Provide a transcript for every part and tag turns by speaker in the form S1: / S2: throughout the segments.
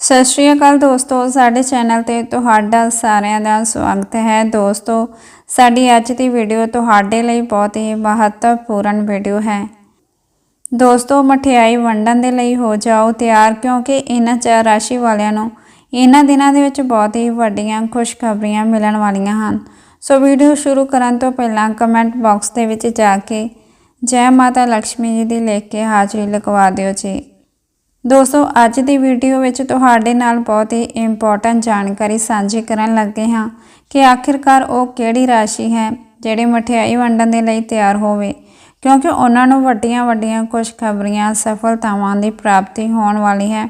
S1: ਸਤਿ ਸ਼੍ਰੀ ਅਕਾਲ ਦੋਸਤੋ, ਸਾਡੇ ਚੈਨਲ ਤੇ ਤੁਹਾਡਾ ਸਾਰਿਆਂ ਦਾ ਸਵਾਗਤ ਹੈ। ਦੋਸਤੋ, ਸਾਡੀ ਅੱਜ ਦੀ ਵੀਡੀਓ ਤੁਹਾਡੇ ਲਈ ਬਹੁਤ ਹੀ ਮਹੱਤਵਪੂਰਨ ਵੀਡੀਓ ਹੈ। ਦੋਸਤੋ, ਮਠਿਆਈ ਵੰਡਣ ਦੇ ਲਈ ਹੋ ਜਾਓ ਤਿਆਰ, ਕਿਉਂਕਿ ਇਹਨਾਂ ਚਾਰ ਰਾਸ਼ੀ ਵਾਲਿਆਂ ਨੂੰ ਇਹਨਾਂ ਦਿਨਾਂ ਦੇ ਵਿੱਚ ਬਹੁਤ ਹੀ ਵੱਡੀਆਂ ਖੁਸ਼ਖਬਰੀਆਂ ਮਿਲਣ ਵਾਲੀਆਂ ਹਨ। ਸੋ ਵੀਡੀਓ ਸ਼ੁਰੂ ਕਰਨ ਤੋਂ ਪਹਿਲਾਂ ਕਮੈਂਟ ਬਾਕਸ ਦੇ ਵਿੱਚ ਜਾ ਕੇ ਜੈ ਮਾਤਾ ਲక్ష్ਮੀ ਜੀ ਦੀ ਲਿਖ ਕੇ ਹਾਜ਼ਰੀ ਲਗਵਾ ਦਿਓ ਜੀ। ਦੋਸਤੋ, ਅੱਜ ਦੀ ਵੀਡੀਓ ਵਿੱਚ ਤੁਹਾਡੇ ਨਾਲ ਬਹੁਤ ਹੀ ਇੰਪੋਰਟੈਂਟ ਜਾਣਕਾਰੀ ਸਾਂਝੀ ਕਰਨ ਲੱਗੇ ਹਾਂ ਕਿ ਆਖਿਰਕਾਰ ਉਹ ਕਿਹੜੀ ਰਾਸ਼ੀ ਹੈ ਜਿਹੜੇ ਮਠਿਆਈ ਵੰਡਣ ਦੇ ਲਈ ਤਿਆਰ ਹੋਵੇ। ਕਿਉਂਕਿ ਉਹਨਾਂ ਨੂੰ ਵੱਡੀਆਂ ਵੱਡੀਆਂ ਖੁਸ਼ਖਬਰੀਆਂ, ਸਫਲਤਾਵਾਂ ਦੀ ਪ੍ਰਾਪਤੀ ਹੋਣ ਵਾਲੀ ਹੈ।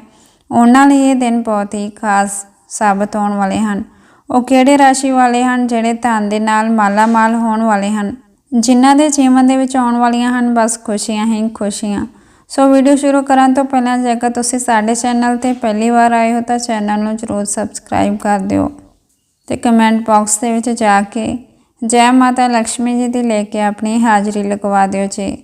S1: ਉਹਨਾਂ ਲਈ ਇਹ ਦਿਨ ਬਹੁਤ ਹੀ ਖਾਸ ਸਾਬਤ ਹੋਣ ਵਾਲੇ ਹਨ। ਉਹ ਕਿਹੜੇ ਰਾਸ਼ੀ ਵਾਲੇ ਹਨ ਜਿਹੜੇ ਧਨ ਦੇ ਨਾਲ ਮਾਲਾ ਮਾਲ ਹੋਣ ਵਾਲੇ ਹਨ? ਜਿਨ੍ਹਾਂ ਦੇ ਜੀਵਨ ਦੇ ਵਿੱਚ ਆਉਣ ਵਾਲੀਆਂ ਹਨ, ਬਸ ਖੁਸ਼ੀਆਂ ਹੀ ਖੁਸ਼ੀਆਂ। ਸੋ ਵੀਡੀਓ ਸ਼ੁਰੂ ਕਰਨ ਤੋਂ ਪਹਿਲਾਂ, ਜੇਕਰ ਤੁਸੀਂ ਸਾਡੇ ਚੈਨਲ ਤੇ ਪਹਿਲੀ ਵਾਰ ਆਏ ਹੋ, ਤਾਂ ਚੈਨਲ ਨੂੰ ਜ਼ਰੂਰ ਸਬਸਕ੍ਰਾਈਬ ਕਰ ਦਿਓ ਤੇ ਕਮੈਂਟ ਬਾਕਸ ਦੇ ਵਿੱਚ ਜਾ ਕੇ ਜੈ ਮਾਤਾ ਲక్ష్ਮੀ ਜੀ ਦੀ ਲੈ ਕੇ ਆਪਣੀ ਹਾਜ਼ਰੀ ਲਗਵਾ ਦਿਓ ਜੀ।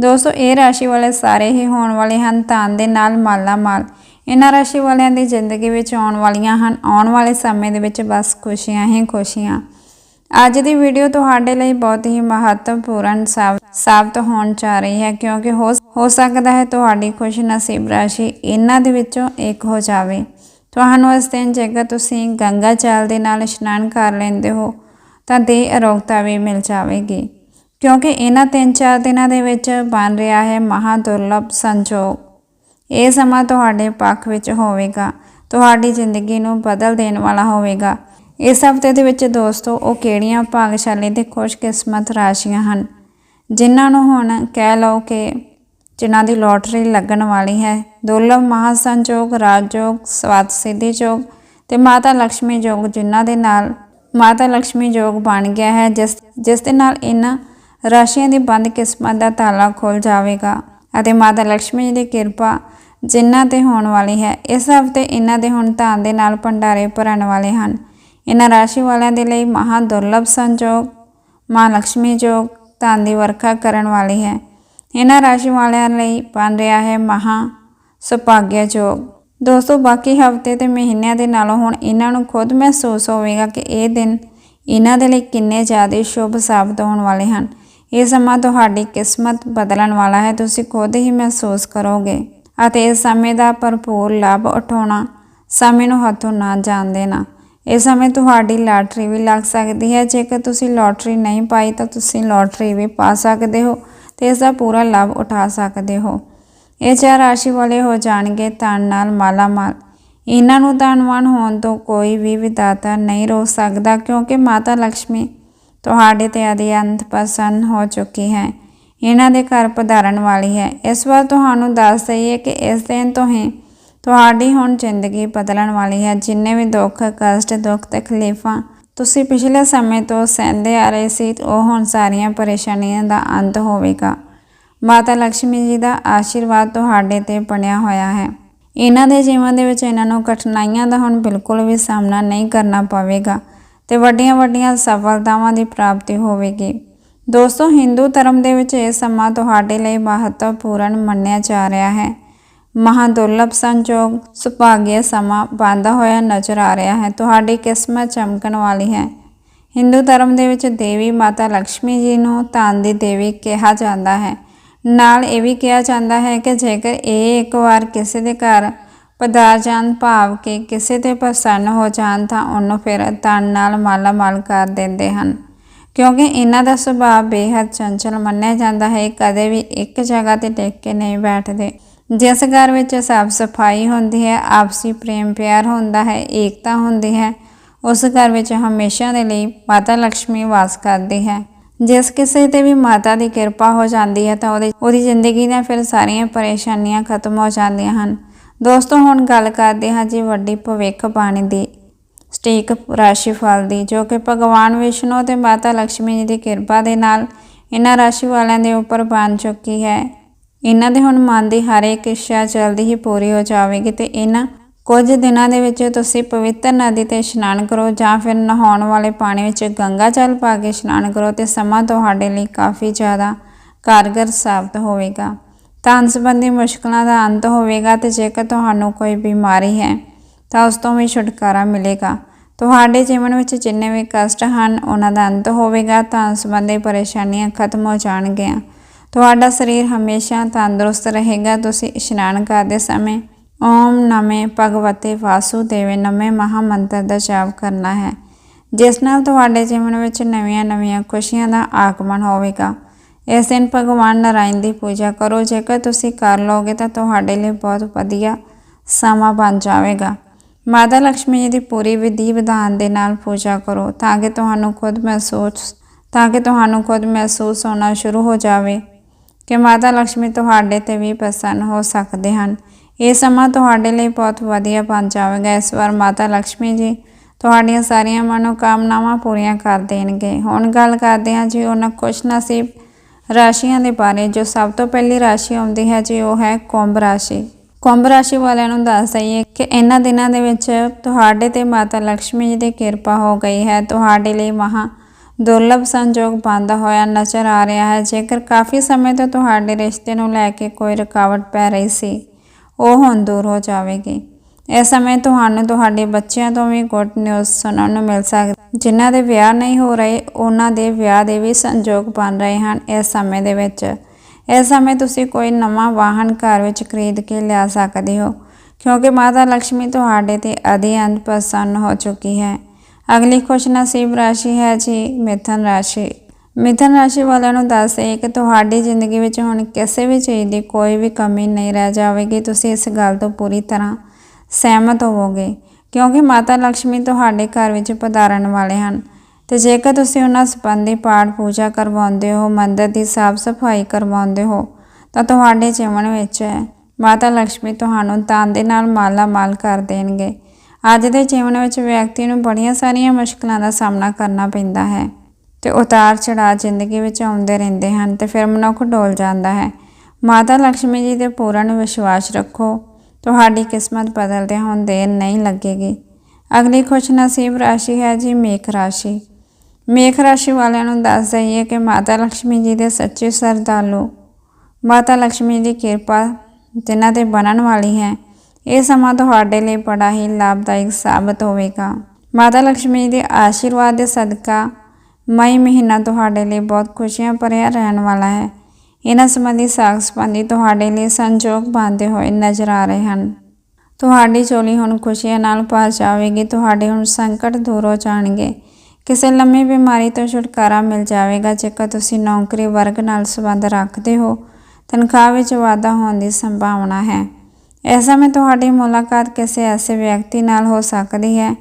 S1: ਦੋਸਤੋ, ਇਹ ਰਾਸ਼ੀ ਵਾਲੇ ਸਾਰੇ ਹੀ ਹੋਣ ਵਾਲੇ ਹਨ, ਧਨ ਦੇ ਨਾਲ ਮਾਲਾ ਮਾਲ ਇਹਨਾਂ ਰਾਸ਼ੀ ਵਾਲਿਆਂ ਦੀ ਜ਼ਿੰਦਗੀ ਵਿੱਚ ਆਉਣ ਵਾਲੀਆਂ ਹਨ। ਆਉਣ ਵਾਲੇ ਸਮੇਂ ਦੇ ਵਿੱਚ ਬਸ ਖੁਸ਼ੀਆਂ ਹੀ ਖੁਸ਼ੀਆਂ। ਅੱਜ ਦੀ ਵੀਡੀਓ ਤੁਹਾਡੇ ਲਈ ਬਹੁਤ ਹੀ ਮਹੱਤਵਪੂਰਨ ਸਾਬ- ਸਾਬਤ ਹੋਣ ਜਾ ਰਹੀ ਹੈ ਕਿਉਂਕਿ ਹੋ ਹੋ ਸਕਦਾ ਹੈ ਤੁਹਾਡੀ ਖੁਸ਼ ਨਸੀਬ ਰਾਸ਼ੀ ਇਹਨਾਂ ਦੇ ਵਿੱਚੋਂ ਇੱਕ ਹੋ ਜਾਵੇ। ਤੁਹਾਨੂੰ ਇਸ ਦਿਨ ਜੇਕਰ ਤੁਸੀਂ ਗੰਗਾ ਜਲ ਦੇ ਨਾਲ ਇਸ਼ਨਾਨ ਕਰ ਲੈਂਦੇ ਹੋ, ਤਾਂ ਦੇਹ ਅਰੋਗਤਾ ਵੀ ਮਿਲ ਜਾਵੇਗੀ। ਕਿਉਂਕਿ ਇਹਨਾਂ ਤਿੰਨ ਚਾਰ ਦਿਨਾਂ ਦੇ ਵਿੱਚ ਬਣ ਰਿਹਾ ਹੈ ਮਹਾ ਦੁਰਲਭ ਸੰਜੋਗ। ਇਹ ਸਮਾਂ ਤੁਹਾਡੇ ਪੱਖ ਵਿੱਚ ਹੋਵੇਗਾ। ਤੁਹਾਡੀ ਜ਼ਿੰਦਗੀ ਨੂੰ ਬਦਲ ਦੇਣ ਵਾਲਾ ਹੋਵੇਗਾ। ਇਸ ਹਫ਼ਤੇ ਦੇ ਵਿੱਚ ਦੋਸਤੋ, ਉਹ ਕਿਹੜੀਆਂ ਭਾਗਸ਼ਾਲੀ ਤੇ ਖੁਸ਼ਕਿਸਮਤ ਰਾਸ਼ੀਆਂ ਹਨ? ਜਿਨ੍ਹਾਂ ਨੂੰ ਹੁਣ ਕਹਿ ਲਓ ਕਿ ਜਿਨ੍ਹਾਂ ਦੀ ਲੋਟਰੀ ਲੱਗਣ ਵਾਲੀ ਹੈ, ਦੁਰਲਭ ਮਹਾਸੰਜੋਗ, ਰਾਜਯੋਗ, ਸਵਾਦ ਸਿੱਧੀ ਯੋਗ ਤੇ ਮਾਤਾ ਲక్ష్ਮੀ ਯੋਗ ਜਿਨ੍ਹਾਂ ਦੇ ਨਾਲ ਮਾਤਾ ਲక్ష్ਮੀ ਯੋਗ ਬਣ ਗਿਆ ਹੈ, ਜਿਸ ਜਿਸ ਦੇ ਨਾਲ ਇਹਨਾਂ ਰਾਸ਼ੀਆਂ ਦੀ ਬੰਦ ਕਿਸਮਤ ਦਾ ਤਾਲਾ ਖੁੱਲ ਜਾਵੇਗਾ ਅਤੇ ਮਾਤਾ ਲక్ష్ਮੀ ਜੀ ਦੀ ਕਿਰਪਾ ਜਿਨ੍ਹਾਂ ਤੇ ਹੋਣ ਵਾਲੀ ਹੈ, ਇਸ ਹਫ਼ਤੇ ਇਹਨਾਂ ਦੇ ਹੁਣ ਧਾਨ ਦੇ ਨਾਲ ਭੰਡਾਰੇ ਭਰਨ ਵਾਲੇ ਹਨ। ਇਹਨਾਂ ਰਾਸ਼ੀ ਵਾਲਿਆਂ ਦੇ ਲਈ ਮਹਾ ਦੁਰਲਭ ਸੰਜੋਗ ਮਾਂ ਲక్ష్ਮੀ ਯੋਗ ਧਨ ਦੀ ਵਰਖਾ ਕਰਨ ਵਾਲੀ ਹੈ। ਇਹਨਾਂ ਰਾਸ਼ੀ ਵਾਲਿਆਂ ਲਈ ਬਣ ਰਿਹਾ ਹੈ ਮਹਾ ਸੁਭਾਗਿਆ ਯੋਗ ਦੋਸਤੋ, ਬਾਕੀ ਹਫ਼ਤੇ ਤੇ ਮਹੀਨਿਆਂ ਦੇ ਨਾਲੋਂ ਹੁਣ ਇਹਨਾਂ ਨੂੰ ਖੁਦ ਮਹਿਸੂਸ ਹੋਵੇਗਾ ਕਿ ਇਹ ਦਿਨ ਇਹਨਾਂ ਦੇ ਲਈ ਕਿੰਨੇ ਜ਼ਿਆਦਾ ਸ਼ੁਭ ਸਾਬਤ ਹੋਣ ਵਾਲੇ ਹਨ। ਇਹ ਸਮਾਂ ਤੁਹਾਡੀ ਕਿਸਮਤ ਬਦਲਣ ਵਾਲਾ ਹੈ, ਤੁਸੀਂ ਖੁਦ ਹੀ ਮਹਿਸੂਸ ਕਰੋਗੇ ਅਤੇ ਇਸ ਸਮੇਂ ਦਾ ਭਰਪੂਰ ਲਾਭ ਉਠਾਉਣਾ ਸਮੇਂ ਨੂੰ ਹੱਥੋਂ ਨਾ ਜਾਣ ਦੇਣਾ। ਇਸ ਸਮੇਂ ਤੁਹਾਡੀ ਲਾਟਰੀ ਵੀ ਲੱਗ ਸਕਦੀ ਹੈ। ਜੇਕਰ ਤੁਸੀਂ ਲਾਟਰੀ ਨਹੀਂ ਪਾਈ, ਤਾਂ ਤੁਸੀਂ ਲਾਟਰੀ ਵੀ ਪਾ ਸਕਦੇ ਹੋ ਤੇ ਇਸ ਦਾ ਪੂਰਾ ਲਾਭ ਉਠਾ ਸਕਦੇ ਹੋ। ਇਹ ਚਾਰ ਰਾਸ਼ੀ ਵਾਲੇ ਹੋ ਜਾਣਗੇ ਧਨ ਨਾਲ ਮਾਲਾ ਮਾਲ ਇਹਨਾਂ ਨੂੰ ਧਨਵਾਨ ਹੋਣ ਤੋਂ ਕੋਈ ਵੀ ਵਿਦਾਤਾ ਨਹੀਂ ਰੋਕ ਸਕਦਾ, ਕਿਉਂਕਿ ਮਾਤਾ ਲక్ష్ਮੀ ਤੁਹਾਡੇ ਤੇ ਅਧਿਅੰਤ ਪ੍ਰਸੰਨ ਹੋ ਚੁੱਕੀ ਹੈ। ਇਹਨਾਂ ਦੇ ਘਰ ਪਧਾਰਨ ਵਾਲੀ ਹੈ। ਇਸ ਵਾਰ ਤੁਹਾਨੂੰ ਦੱਸ ਦਈਏ ਕਿ ਇਸ ਦਿਨ ਤੋਂ ਹੀ ਤੁਹਾਡੀ ਹੁਣ ਜ਼ਿੰਦਗੀ ਬਦਲਣ ਵਾਲੀ ਹੈ। ਜਿੰਨੇ ਵੀ ਦੁੱਖ, ਕਸ਼ਟ, ਦੁੱਖ, ਤਕਲੀਫਾਂ ਤੁਸੀਂ ਪਿਛਲੇ ਸਮੇਂ ਤੋਂ ਸਹਿੰਦੇ ਆ ਰਹੇ ਸੀ, ਉਹ ਹੁਣ ਸਾਰੀਆਂ ਪਰੇਸ਼ਾਨੀਆਂ ਦਾ ਅੰਤ ਹੋਵੇਗਾ। ਮਾਤਾ ਲక్ష్ਮੀ ਜੀ ਦਾ ਆਸ਼ੀਰਵਾਦ ਤੁਹਾਡੇ ਤੇ ਬਣਿਆ ਹੋਇਆ ਹੈ। ਇਹਨਾਂ ਦੇ ਜੀਵਨ ਦੇ ਵਿੱਚ ਇਹਨਾਂ ਨੂੰ ਕਠਿਨਾਈਆਂ ਦਾ ਹੁਣ ਬਿਲਕੁਲ ਵੀ ਸਾਹਮਣਾ ਨਹੀਂ ਕਰਨਾ ਪਵੇਗਾ ਤੇ ਵੱਡੀਆਂ ਵੱਡੀਆਂ ਸਫਲਤਾਵਾਂ ਦੀ ਪ੍ਰਾਪਤੀ ਹੋਵੇਗੀ। ਦੋਸਤੋ, ਹਿੰਦੂ ਧਰਮ ਦੇ ਵਿੱਚ ਇਹ ਸਮਾਂ ਤੁਹਾਡੇ ਲਈ ਮਹੱਤਵਪੂਰਨ ਮੰਨਿਆ ਜਾ ਰਿਹਾ ਹੈ। ਮਹਾਦੁਰਲਭ ਸੰਜੋਗ ਸੁਭਾਗਿਆ ਸਮਾਂ ਬੰਦਾ ਹੋਇਆ ਨਜ਼ਰ ਆ ਰਿਹਾ ਹੈ। ਤੁਹਾਡੀ ਕਿਸਮਤ ਚਮਕਣ ਵਾਲੀ ਹੈ। ਹਿੰਦੂ ਧਰਮ ਦੇ ਵਿੱਚ ਦੇਵੀ ਮਾਤਾ ਲక్ష్ਮੀ ਜੀ ਨੂੰ ਧਨ ਦੀ ਦੇਵੀ ਕਿਹਾ ਜਾਂਦਾ ਹੈ। ਨਾਲ ਇਹ ਵੀ ਕਿਹਾ ਜਾਂਦਾ ਹੈ ਕਿ ਜੇਕਰ ਇਹ ਇੱਕ ਵਾਰ ਕਿਸੇ ਦੇ ਘਰ ਪਧਾਰ ਜਾਣ ਭਾਵ ਕੇ ਕਿਸੇ ਦੇ ਪ੍ਰਸੰਨ ਹੋ ਜਾਣ ਤਾਂ ਉਹਨੂੰ ਫਿਰ ਧਨ ਨਾਲ ਮਾਲਾ ਮਾਲ ਕਰ ਦਿੰਦੇ ਹਨ। ਕਿਉਂਕਿ ਇਹਨਾਂ ਦਾ ਸੁਭਾਅ ਬੇਹੱਦ ਚੰਚਲ ਮੰਨਿਆ ਜਾਂਦਾ ਹੈ। ਕਦੇ ਵੀ ਇੱਕ ਜਗ੍ਹਾ ਤੇ ਟਿਕ ਕੇ ਨਹੀਂ ਬੈਠਦੇ। ਜਿਸ ਘਰ ਵਿੱਚ ਸਾਫ਼ ਸਫ਼ਾਈ ਹੁੰਦੀ ਹੈ, ਆਪਸੀ ਪ੍ਰੇਮ ਪਿਆਰ ਹੁੰਦਾ ਹੈ, ਏਕਤਾ ਹੁੰਦੀ ਹੈ, ਉਸ ਘਰ ਵਿੱਚ ਹਮੇਸ਼ਾ ਦੇ ਲਈ ਮਾਤਾ ਲక్ష్ਮੀ ਵਾਸ ਕਰਦੀ ਹੈ। ਜਿਸ ਕਿਸੇ ਤੇ ਵੀ ਮਾਤਾ ਦੀ ਕਿਰਪਾ ਹੋ ਜਾਂਦੀ ਹੈ ਤਾਂ ਉਹਦੀ ਉਹਦੀ ਜ਼ਿੰਦਗੀ ਦੀਆਂ ਫਿਰ ਸਾਰੀਆਂ ਪਰੇਸ਼ਾਨੀਆਂ ਖਤਮ ਹੋ ਜਾਂਦੀਆਂ ਹਨ। ਦੋਸਤੋ, ਹੁਣ ਗੱਲ ਕਰਦੇ ਹਾਂ ਜੀ ਵੱਡੀ ਭਵਿੱਖ ਬਾਣੀ ਦੀ। ਸਟੇਕ ਰਾਸ਼ੀ ਫਲ ਦੀ, ਜੋ ਕਿ ਭਗਵਾਨ ਵਿਸ਼ਨੂੰ ਤੇ ਮਾਤਾ ਲక్ష్ਮੀ ਜੀ ਦੀ ਕਿਰਪਾ ਦੇ ਨਾਲ ਇਹਨਾਂ ਰਾਸ਼ੀ ਵਾਲਿਆਂ ਦੇ ਉੱਪਰ ਬਣ ਚੁੱਕੀ ਹੈ। ਇਹਨਾਂ ਦੇ ਹੁਣ ਮਨ ਦੀ ਹਰ ਇੱਕ ਇੱਛਾ ਜਲਦੀ ਹੀ ਪੂਰੀ ਹੋ ਜਾਵੇਗੀ ਤੇ ਇਹਨਾਂ ਕੁਝ ਦਿਨਾਂ ਦੇ ਵਿੱਚ ਤੁਸੀਂ ਪਵਿੱਤਰ ਨਦੀ ਤੇ ਇਸ਼ਨਾਨ ਕਰੋ ਜਾਂ ਫਿਰ ਨਹਾਉਣ ਵਾਲੇ ਪਾਣੀ ਵਿੱਚ ਗੰਗਾ ਜਲ ਪਾ ਕੇ ਇਸ਼ਨਾਨ ਕਰੋ ਤੇ ਸਮਾਂ ਤੁਹਾਡੇ ਲਈ ਕਾਫੀ ਜ਼ਿਆਦਾ ਕਾਰਗਰ ਸਾਬਤ ਹੋਵੇਗਾ। ਧਨ ਸੰਬੰਧੀ ਮੁਸ਼ਕਲਾਂ ਦਾ ਅੰਤ ਹੋਵੇਗਾ ਤੇ ਜੇਕਰ ਤੁਹਾਨੂੰ ਕੋਈ ਬਿਮਾਰੀ ਹੈ, ਤਾਂ ਉਸ ਤੋਂ ਵੀ ਛੁਟਕਾਰਾ ਮਿਲੇਗਾ। ਤੁਹਾਡੇ ਜੀਵਨ ਵਿੱਚ ਜਿੰਨੇ ਵੀ ਕਸ਼ਟ ਹਨ, ਉਹਨਾਂ ਦਾ ਅੰਤ ਹੋਵੇਗਾ, ਤਾਂ ਸੰਬੰਧੀ ਪਰੇਸ਼ਾਨੀਆਂ ਖਤਮ ਹੋ ਜਾਣਗੀਆਂ। ਤੁਹਾਡਾ ਸਰੀਰ ਹਮੇਸ਼ਾ ਤੰਦਰੁਸਤ ਰਹੇਗਾ। ਤੁਸੀਂ ਇਸ਼ਨਾਨ ਕਰਦੇ ਸਮੇਂ ਓਮ ਨਮੇ ਭਗਵਤੇ ਵਾਸੁਦੇਵੇ, ਨਮੇ ਮਹਾ ਮੰਤਰ ਦਾ ਜਾਪ ਕਰਨਾ ਹੈ। ਜਿਸ ਨਾਲ ਤੁਹਾਡੇ ਜੀਵਨ ਵਿੱਚ ਨਵੀਆਂ-ਨਵੀਆਂ ਖੁਸ਼ੀਆਂ ਦਾ ਆਗਮਨ ਹੋਵੇਗਾ। ਇਸ ਦਿਨ ਭਗਵਾਨ ਨਾਰਾਇਣ ਦੀ ਪੂਜਾ ਕਰੋ। ਜੇਕਰ ਤੁਸੀਂ ਕਰ ਲਓਗੇ ਤਾਂ ਤੁਹਾਡੇ ਲਈ ਬਹੁਤ ਵਧੀਆ ਸਮਾਂ ਬਣ ਜਾਵੇਗਾ। ਮਾਤਾ ਲక్ష్ਮੀ ਜੀ ਦੀ ਪੂਰੀ ਵਿਧੀ ਵਿਧਾਨ ਦੇ ਨਾਲ ਪੂਜਾ ਕਰੋ ਤਾਂ ਕਿ ਤੁਹਾਨੂੰ ਖੁਦ ਮਹਿਸੂਸ ਤਾਂ ਕਿ ਤੁਹਾਨੂੰ ਖੁਦ ਮਹਿਸੂਸ ਹੋਣਾ ਸ਼ੁਰੂ ਹੋ ਜਾਵੇ। ਕਿ ਮਾਤਾ ਲక్ష్ਮੀ ਤੁਹਾਡੇ ਤੇ ਵੀ ਪ੍ਰਸੰਨ ਹੋ ਸਕਦੇ ਹਨ। ਇਹ ਸਮਾਂ ਤੁਹਾਡੇ ਲਈ ਬਹੁਤ ਵਧੀਆ ਬਣ ਜਾਵੇਗਾ। ਇਸ ਵਾਰ ਮਾਤਾ ਲక్ష్ਮੀ ਜੀ ਤੁਹਾਡੀਆਂ ਸਾਰੀਆਂ ਮਨੋਕਾਮਨਾਵਾਂ ਪੂਰੀਆਂ ਕਰ ਦੇਣਗੇ। ਹੁਣ ਗੱਲ ਕਰਦੇ ਹਾਂ ਜੀ ਉਹਨਾਂ ਕੁਛ ਨਸੀਬ ਰਾਸ਼ੀਆਂ ਦੇ ਬਾਰੇ। ਜੋ ਸਭ ਤੋਂ ਪਹਿਲੀ ਰਾਸ਼ੀ ਆਉਂਦੀ ਹੈ ਜੀ, ਉਹ ਹੈ ਕੁੰਭ ਰਾਸ਼ੀ। ਕੁੰਭ ਰਾਸ਼ੀ ਵਾਲਿਆਂ ਨੂੰ ਦੱਸ ਦਈਏ ਕਿ ਇਹਨਾਂ ਦਿਨਾਂ ਦੇ ਵਿੱਚ ਤੁਹਾਡੇ ਤੇ ਮਾਤਾ ਲక్ష్ਮੀ ਜੀ ਦੀ ਕਿਰਪਾ ਹੋ ਗਈ ਹੈ। ਤੁਹਾਡੇ ਲਈ ਮਹਾ ਦੁਰਲਭ ਸੰਜੋਗ ਬਣਦਾ ਹੋਇਆ ਨਜ਼ਰ ਆ ਰਿਹਾ ਹੈ। ਜੇਕਰ ਕਾਫੀ ਸਮੇਂ ਤੋਂ ਤੁਹਾਡੇ ਰਿਸ਼ਤੇ ਨੂੰ ਲੈ ਕੇ ਕੋਈ ਰੁਕਾਵਟ ਪੈ ਰਹੀ ਸੀ, ਉਹ ਹੁਣ ਦੂਰ ਹੋ ਜਾਵੇਗੀ। ਇਸ ਸਮੇਂ ਤੁਹਾਨੂੰ ਤੁਹਾਡੇ ਬੱਚਿਆਂ ਤੋਂ ਵੀ ਗੁੱਡ ਨਿਊਜ਼ ਸੁਣਨ ਨੂੰ ਮਿਲ ਸਕਦੀ ਜਿਨ੍ਹਾਂ ਦੇ ਵਿਆਹ ਨਹੀਂ ਹੋ ਰਹੇ, ਉਹਨਾਂ ਦੇ ਵਿਆਹ ਦੇ ਵੀ ਸੰਜੋਗ ਬਣ ਰਹੇ ਹਨ ਇਸ ਸਮੇਂ ਦੇ ਵਿੱਚ। ਇਸ ਸਮੇਂ ਤੁਸੀਂ ਕੋਈ ਨਵਾਂ ਵਾਹਨ ਘਰ ਵਿੱਚ ਖਰੀਦ ਕੇ ਲਿਆ ਸਕਦੇ ਹੋ, ਕਿਉਂਕਿ ਮਾਤਾ ਲక్ష్ਮੀ ਤੁਹਾਡੇ ਤੇ ਅਧਿਅੰਤ ਪ੍ਰਸੰਨ ਹੋ ਚੁੱਕੀ ਹੈ। ਅਗਲੀ ਖੁਸ਼ ਨਸੀਬ ਰਾਸ਼ੀ ਹੈ ਜੀ ਮਿਥਨ ਰਾਸ਼ੀ। ਮਿਥਨ ਰਾਸ਼ੀ ਵਾਲਿਆਂ ਨੂੰ ਦੱਸ ਇਹ ਕਿ ਤੁਹਾਡੀ ਜ਼ਿੰਦਗੀ ਵਿੱਚ ਹੁਣ ਕਿਸੇ ਵੀ ਚੀਜ਼ ਦੀ ਕੋਈ ਵੀ ਕਮੀ ਨਹੀਂ ਰਹਿ ਜਾਵੇਗੀ। ਤੁਸੀਂ ਇਸ ਗੱਲ ਤੋਂ ਪੂਰੀ ਤਰ੍ਹਾਂ ਸਹਿਮਤ ਹੋਵੋਗੇ, ਕਿਉਂਕਿ ਮਾਤਾ ਲక్ష్ਮੀ ਤੁਹਾਡੇ ਘਰ ਵਿੱਚ ਪਧਾਰਨ ਵਾਲੇ ਹਨ ਤੇ ਜੇਕਰ ਤੁਸੀਂ ਉਹਨਾਂ ਸੰਬੰਧੀ ਪਾਠ ਪੂਜਾ ਕਰਵਾਉਂਦੇ ਹੋ, ਮੰਦਰ ਦੀ ਸਾਫ਼ ਸਫ਼ਾਈ ਕਰਵਾਉਂਦੇ ਹੋ, ਤਾਂ ਤੁਹਾਡੇ ਜੀਵਨ ਵਿੱਚ ਮਾਤਾ ਲక్ష్ਮੀ ਤੁਹਾਨੂੰ ਤਾਂ ਦੇ ਨਾਲ ਮਾਲਾ ਮਾਲ ਕਰ ਦੇਣਗੇ। ਅੱਜ ਦੇ ਜੀਵਨ ਵਿੱਚ ਵਿਅਕਤੀ ਨੂੰ ਬੜੀਆਂ ਸਾਰੀਆਂ ਮੁਸ਼ਕਲਾਂ ਦਾ ਸਾਹਮਣਾ ਕਰਨਾ ਪੈਂਦਾ ਹੈ ਤੇ ਉਤਾਰ ਚੜਾਅ ਜ਼ਿੰਦਗੀ ਵਿੱਚ ਆਉਂਦੇ ਰਹਿੰਦੇ ਹਨ ਤੇ ਫਿਰ ਮਨੁੱਖ ਡੋਲ ਜਾਂਦਾ ਹੈ। ਮਾਤਾ ਲక్ష్ਮੀ ਜੀ ਦੇ ਪੂਰਨ ਵਿਸ਼ਵਾਸ ਰੱਖੋ, ਤੁਹਾਡੀ ਕਿਸਮਤ ਬਦਲਦੇ ਹੋਣ ਦੇਰ ਨਹੀਂ ਲੱਗੇਗੀ। ਅਗਲੀ ਖੁਸ਼ ਨਸੀਬ ਰਾਸ਼ੀ ਹੈ ਜੀ ਮੇਖ ਰਾਸ਼ੀ। ਮੇਖ ਰਾਸ਼ੀ ਵਾਲਿਆਂ ਨੂੰ ਦੱਸ ਦਈਏ ਕਿ ਮਾਤਾ ਲక్ష్ਮੀ ਜੀ ਦੇ ਸੱਚੇ ਸਰਦਾਲੂ ਮਾਤਾ ਲక్ష్ਮੀ ਦੀ ਕਿਰਪਾ ਜਿਨ੍ਹਾਂ ਤੇ ਬਣਨ ਵਾਲੀ ਹੈ ਇਹ ਸਮਾਂ ਤੁਹਾਡੇ ਲਈ ਬੜਾ ਹੀ ਲਾਭਦਾਇਕ ਸਾਬਤ ਹੋਵੇਗਾ। ਮਾਤਾ ਲక్ష్ਮੀ ਦੇ ਆਸ਼ੀਰਵਾਦ ਦੇ ਸਦਕਾ ਮਈ ਮਹੀਨਾ ਤੁਹਾਡੇ ਲਈ ਬਹੁਤ ਖੁਸ਼ੀਆਂ ਭਰਿਆ ਰਹਿਣ ਵਾਲਾ ਹੈ। ਇਹਨਾਂ ਸੰਬੰਧੀ ਸਾਖ ਸੰਬੰਧੀ ਤੁਹਾਡੇ ਲਈ ਸੰਜੋਗ ਬਣਦੇ ਹੋਏ ਨਜ਼ਰ ਆ ਰਹੇ ਹਨ। ਤੁਹਾਡੀ ਝੋਲੀ ਹੁਣ ਖੁਸ਼ੀਆਂ ਨਾਲ ਭਰ ਜਾਵੇਗੀ, ਤੁਹਾਡੇ ਹੁਣ ਸੰਕਟ ਦੂਰ ਹੋ ਜਾਣਗੇ। ਕਿਸੇ ਲੰਮੀ ਬਿਮਾਰੀ ਤੋਂ ਛੁਟਕਾਰਾ ਮਿਲ ਜਾਵੇਗਾ, ਜੇਕਰ ਤੁਸੀਂ ਨੌਕਰੀ, ਵਰਗ ਨਾਲ ਸੰਬੰਧ ਰੱਖਦੇ ਹੋ, ਤਨਖਾਹ ਵਿੱਚ ਵਾਧਾ ਹੋਣ ਦੀ ਸੰਭਾਵਨਾ ਹੈ। ਇਸ ਸਮੇਂ ਤੁਹਾਡੀ ਮੁਲਾਕਾਤ ਕਿਸੇ ਐਸੇ ਵਿਅਕਤੀ ਨਾਲ ਹੋ ਸਕਦੀ ਹੈ,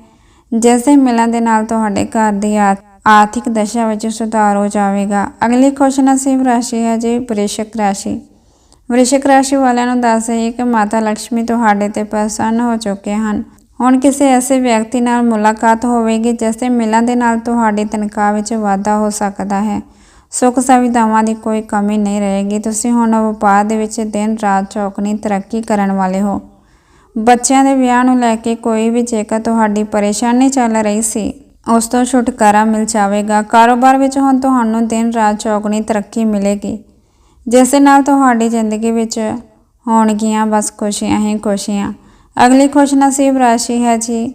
S1: ਜਿਸ ਦੇ ਮਿਲਣ ਦੇ ਨਾਲ ਤੁਹਾਡੇ ਘਰ ਦੀ ਆ- ਆਰਥਿਕ ਦਸ਼ਾ ਵਿੱਚ ਸੁਧਾਰ ਹੋ ਜਾਵੇਗਾ। ਅਗਲੀ ਖੁਸ਼ਨਸੀਬ ਰਾਸ਼ੀ ਹੈ ਜੀ, ਵ੍ਰਿਸ਼ਕ ਰਾਸ਼ੀ। ਵ੍ਰਿਸ਼ਕ ਰਾਸ਼ੀ ਵਾਲਿਆਂ ਨੂੰ ਦੱਸ ਦਈਏ ਕਿ ਮਾਤਾ ਲక్ష్ਮੀ ਤੁਹਾਡੇ ਤੇ ਪ੍ਰਸੰਨ ਹੋ ਚੁੱਕੇ ਹਨ। ਹੁਣ ਕਿਸੇ ਐਸੇ ਵਿਅਕਤੀ ਨਾਲ ਮੁਲਾਕਾਤ ਹੋਵੇਗੀ, ਜਿਸ ਦੇ ਮਿਲਣ ਦੇ ਨਾਲ ਤੁਹਾਡੀ ਤਨਖਾਹ ਵਿੱਚ ਵਾਧਾ ਹੋ ਸਕਦਾ ਹੈ। ਸੁੱਖ ਸੁਵਿਧਾਵਾਂ ਦੀ ਕੋਈ ਕਮੀ ਨਹੀਂ ਰਹੇਗੀ। ਤੁਸੀਂ ਹੁਣ ਵਪਾਰ ਦੇ ਵਿੱਚ ਦਿਨ ਰਾਤ ਚੌਕਨੀ ਤਰੱਕੀ ਕਰਨ ਵਾਲੇ ਹੋ। ਬੱਚਿਆਂ ਦੇ ਵਿਆਹ ਨੂੰ ਲੈ ਕੇ ਕੋਈ ਵੀ ਜੇਕਰ ਤੁਹਾਡੀ ਪਰੇਸ਼ਾਨੀ ਚੱਲ ਰਹੀ ਸੀ, ਉਸ ਤੋਂ ਛੁਟਕਾਰਾ ਮਿਲ ਜਾਵੇਗਾ। ਕਾਰੋਬਾਰ ਵਿੱਚ ਹੁਣ ਤੁਹਾਨੂੰ ਦਿਨ ਰਾਤ ਚੌਕਨੀ ਤਰੱਕੀ ਮਿਲੇਗੀ, ਜਿਸ ਦੇ ਨਾਲ ਤੁਹਾਡੀ ਜ਼ਿੰਦਗੀ ਵਿੱਚ ਹੋਣਗੀਆਂ ਬਸ ਖੁਸ਼ੀਆਂ ਹੀ ਖੁਸ਼ੀਆਂ। ਅਗਲੀ ਖੁਸ਼ਨਸੀਬ ਰਾਸ਼ੀ ਹੈ ਜੀ,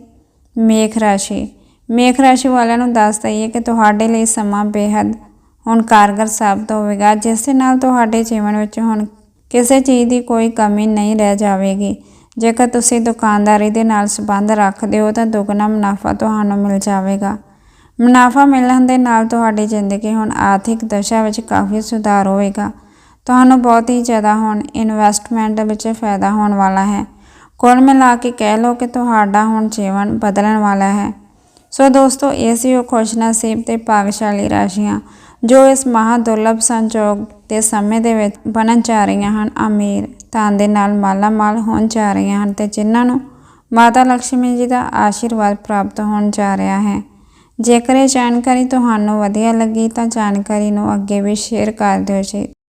S1: ਮੇਖ ਰਾਸ਼ੀ। ਮੇਖ ਰਾਸ਼ੀ ਵਾਲਿਆਂ ਨੂੰ ਦੱਸ ਦਈਏ ਕਿ ਤੁਹਾਡੇ ਲਈ ਸਮਾਂ ਬੇहद ਹੁਣ ਕਾਰਗਰ ਸਾਬਤ ਹੋਵੇਗਾ, ਜਿਸ ਦੇ ਨਾਲ ਤੁਹਾਡੇ ਜੀਵਨ ਵਿੱਚ ਹੁਣ ਕਿਸੇ ਚੀਜ਼ ਦੀ ਕੋਈ ਕਮੀ ਨਹੀਂ ਰਹਿ ਜਾਵੇਗੀ। ਜੇਕਰ ਤੁਸੀਂ ਦੁਕਾਨਦਾਰੀ ਦੇ ਨਾਲ ਸੰਬੰਧ ਰੱਖਦੇ ਹੋ, ਤਾਂ ਦੁੱਗਣਾ ਮੁਨਾਫਾ ਤੁਹਾਨੂੰ ਮਿਲ ਜਾਵੇਗਾ। ਮੁਨਾਫਾ ਮਿਲਣ ਦੇ ਨਾਲ ਤੁਹਾਡੀ ਜ਼ਿੰਦਗੀ ਹੁਣ ਆਰਥਿਕ ਦਸ਼ਾ ਵਿੱਚ ਕਾਫੀ ਸੁਧਾਰ ਹੋਵੇਗਾ। ਤੁਹਾਨੂੰ ਬਹੁਤ ਹੀ ਜ਼ਿਆਦਾ ਹੁਣ ਇਨਵੈਸਟਮੈਂਟ ਵਿੱਚ ਫਾਇਦਾ ਹੋਣ ਵਾਲਾ ਹੈ। ਕੁੱਲ ਮਿਲਾ ਕੇ ਕਹਿ ਲਓ ਕਿ ਤੁਹਾਡਾ ਹੁਣ ਜੀਵਨ ਬਦਲਣ ਵਾਲਾ ਹੈ। ਸੋ ਦੋਸਤੋ, ਇਹ ਸੀ ਉਹ ਖੁਸ਼ਨਸੀਬ ਤੇ ਭਾਗਸ਼ਾਲੀ ਰਾਸ਼ੀਆਂ। ਜੋ ਇਸ ਮਹਾ ਦੁਰਲਭ ਸੰਜੋਗ ਦੇ ਸਮੇਂ ਦੇ ਵਿੱਚ ਬਣਨ ਜਾ ਰਹੀਆਂ ਹਨ, ਅਮੀਰ ਧਨ ਦੇ ਨਾਲ ਮਾਲਾ ਮਾਲ ਹੋਣ ਜਾ ਰਹੀਆਂ ਹਨ ਤੇ ਜਿਨ੍ਹਾਂ ਨੂੰ ਮਾਤਾ ਲక్ష్ਮੀ ਜੀ ਦਾ ਆਸ਼ੀਰਵਾਦ ਪ੍ਰਾਪਤ ਹੋਣ ਜਾ ਰਿਹਾ ਹੈ। ਜੇਕਰ ਇਹ ਜਾਣਕਾਰੀ ਤੁਹਾਨੂੰ ਵਧੀਆ ਲੱਗੀ ਤਾਂ ਜਾਣਕਾਰੀ ਨੂੰ ਅੱਗੇ ਵੀ ਸ਼ੇਅਰ ਕਰ ਦਿਓ ਜੀ।